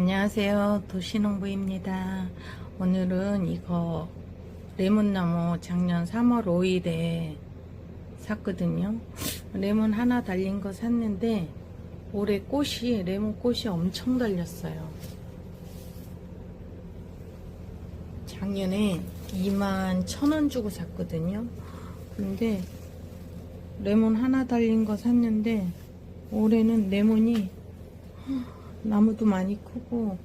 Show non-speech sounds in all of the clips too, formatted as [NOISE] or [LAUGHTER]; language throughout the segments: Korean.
안녕하세요. 도시농부입니다. 오늘은 이거 레몬나무 작년 3월 5일에 샀거든요. 레몬 하나 달린 거 샀는데 올해 꽃이 레몬 꽃이 엄청 달렸어요. 작년에 2만 1천원 주고 샀거든요. 근데 레몬 하나 달린 거 샀는데 올해는 레몬이 나무도 많이 크고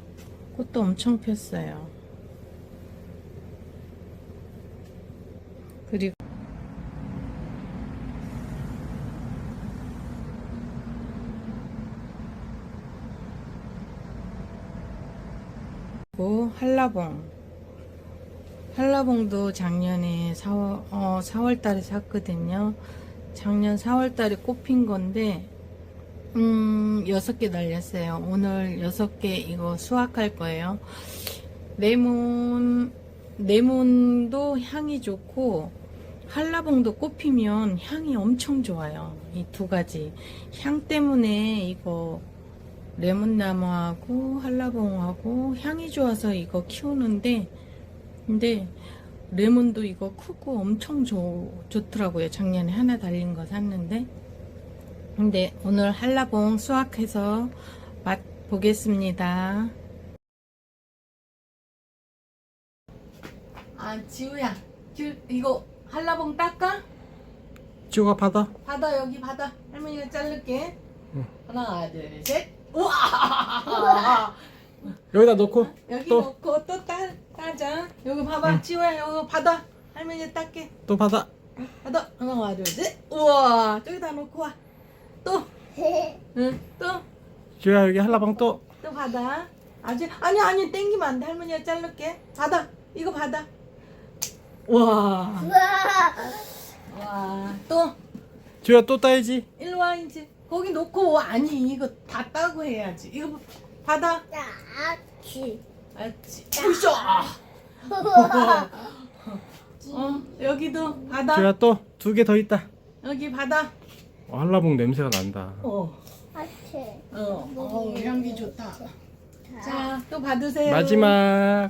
꽃도 엄청 폈어요. 그리고 한라봉 한라봉도 작년에 4월, 어, 4월 달에 샀거든요. 작년 4월 달에 꽃핀 건데 음, 여섯 개 달렸어요. 오늘 여섯 개 이거 수확할 거예요. 레몬, 레몬도 향이 좋고, 한라봉도 꽃피면 향이 엄청 좋아요. 이 두 가지. 향 때문에 이거 레몬나무하고 한라봉하고 향이 좋아서 이거 키우는데, 근데 레몬도 이거 크고 엄청 좋, 좋더라고요. 작년에 하나 달린 거 샀는데. 근데 오늘 한라봉 수확해서 맛 보겠습니다. 아 지우야, 지우 이거 한라봉 닦아? 지호가 받아. 받아 여기 받아. 할머니가 자를게. 응. 하나 둘 셋. 우와! 여기다 놓고 여기 또. 놓고 또 따, 따자. 여기 봐봐, 지우야 여기 받아. 할머니 닦게. 또 받아. 받아. 하나 둘 셋. 우와, 저기다 놓고 와. 또, 응, 또. 지호야 여기 한라봉 또. 또 받아. 아직 아니 아니 땡기면 안 돼. 할머니가 자를게. 받아. 이거 받아. 와. 와. 또 지호야 또 따야지. 일로 와 이제. 거기 놓고 와. 아니 이거 다 따고 해야지. 이거 받아. 알지. 으쌰. [LAUGHS] 어, 여기도 받아. 지호야 또 두 개 더 있다. 여기 받아. 어, 한라봉 냄새가 난다. 어. 어. 어, 향기 좋다. 자, 또 받으세요. 마지막.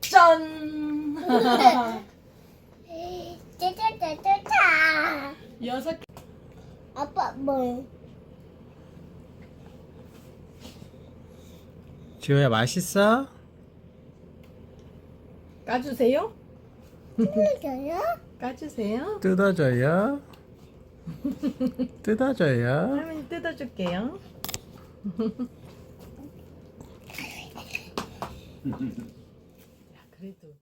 짠. [LAUGHS] 여섯 개. 아빠 뭐? 지호야 맛있어? 까주세요. 틀려요? 까주세요. 뜯어줘요. 뜯어줘요. 할머니 뜯어줄게요. [LAUGHS] 야, 그래도.